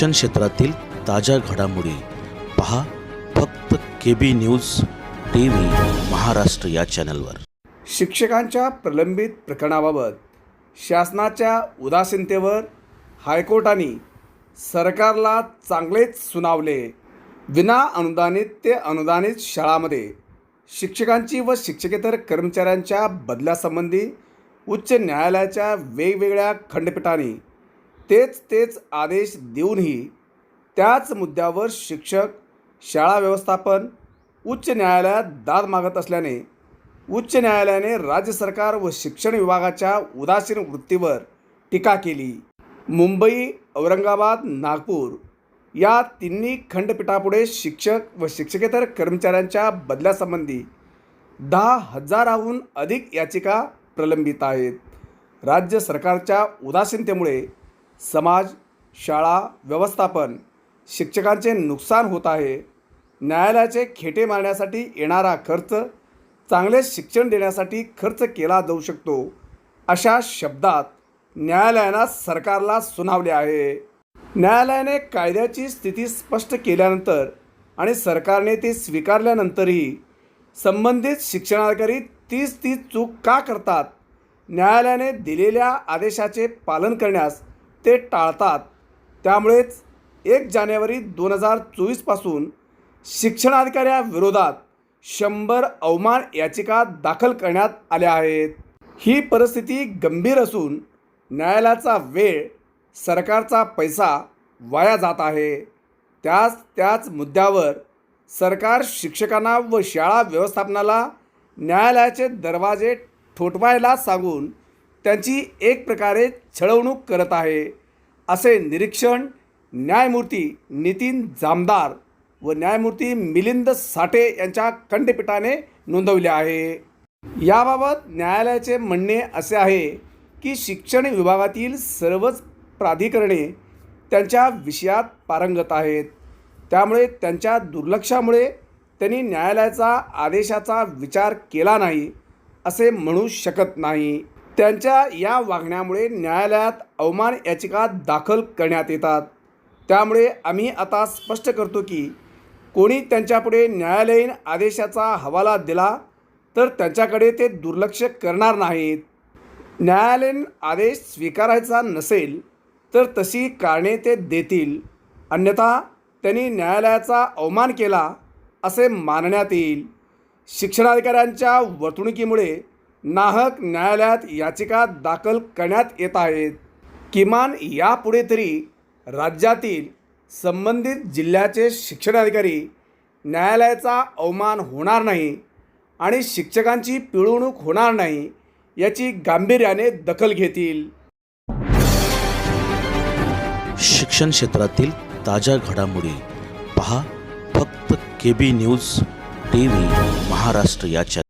शिक्षण क्षेत्रातील ताज्या घडामोडी पहा फक्त K B news T V Maharashtra या चॅनलवर. शिक्षकांच्या प्रलंबित प्रकरणाबाबत शासनाच्या उदासीनतेवर हायकोर्टाने सरकारला चांगलेच सुनावले. विना अनुदानित ते अनुदानित शाळामध्ये शिक्षकांची व शिक्षकेतर कर्मचाऱ्यांच्या बदल्यासंबंधी उच्च न्यायालयाच्या वेगवेगळ्या खंडपीठांनी तेच तेच आदेश देऊनही त्याच मुद्द्यावर शिक्षक शाळा व्यवस्थापन उच्च न्यायालयात दाद मागत असल्याने उच्च न्यायालयाने राज्य सरकार व शिक्षण विभागाच्या उदासीन वृत्तीवर टीका केली. मुंबई औरंगाबाद नागपूर या तिन्ही खंडपीठापुढे शिक्षक व शिक्षकेतर कर्मचाऱ्यांच्या बदल्यासंबंधी दहा हजाराहून अधिक याचिका प्रलंबित आहेत. राज्य सरकारच्या उदासीनतेमुळे समाज शाळा व्यवस्थापन शिक्षकांचे नुकसान होत आहे. न्यायालयाचे खेटे मारण्यासाठी येणारा खर्च चांगले शिक्षण देण्यासाठी खर्च केला जाऊ शकतो अशा शब्दात न्यायालयानं सरकारला सुनावले आहे. न्यायालयाने कायद्याची स्थिती स्पष्ट केल्यानंतर आणि सरकारने ते स्वीकारल्यानंतरही संबंधित शिक्षणाधिकारी तीच ती चूक का करतात? न्यायालयाने दिलेल्या आदेशाचे पालन करण्यास ते टाळतात. त्यामुळेच एक जानेवारी दोन हजार चोवीसपासून शिक्षणाधिकाऱ्याविरोधात शंभर अवमान याचिका दाखल करण्यात आल्या आहेत. ही परिस्थिती गंभीर असून न्यायालयाचा वेळ सरकारचा पैसा वाया जात आहे. त्याच त्याच मुद्द्यावर सरकार शिक्षकांना व शाळा व्यवस्थापनाला न्यायालयाचे दरवाजे ठोठवायला सांगून त्यांची एक प्रकारे छळवणूक करत आहे. असे निरीक्षण न्यायमूर्ती नितीन जामदार व न्यायमूर्ती मिलिंद साठे यांच्या खंडपीठाने नोंदवले आहे. याबाबत न्यायालयाचे म्हणणे असे आहे की शिक्षण विभागातील सर्वच प्राधिकरणे त्यांच्या विषयात पारंगत आहेत. त्यामुळे त्यांच्या दुर्लक्षामुळे त्यांनी न्यायालयाचा आदेशाचा विचार केला नाही असे म्हणू शकत नाही. त्यांच्या या वागण्यामुळे न्यायालयात अवमान याचिका दाखल करण्यात येतात. त्यामुळे आम्ही आता स्पष्ट करतो की कोणी त्यांच्यापुढे न्यायालयीन आदेशाचा हवाला दिला तर त्यांच्याकडे ते दुर्लक्ष करणार नाहीत. न्यायालयीन आदेश स्वीकारायचा नसेल तर तशी कारणे ते देतील. अन्यथा त्यांनी न्यायालयाचा अवमान केला असे मानण्यात येईल. शिक्षणाधिकाऱ्यांच्या वर्तणुकीमुळे नाहक न्यायालयात याचिका दाखल करण्यात येत आहेत. किमान यापुढे तरी राज्यातील संबंधित जिल्ह्याचे शिक्षणाधिकारी न्यायालयाचा अवमान होणार नाही आणि शिक्षकांची पिळवणूक होणार नाही याची गांभीर्याने दखल घेतील. शिक्षण क्षेत्रातील ताज्या घडामोडी पहा. फक्त K B news T V Maharashtra या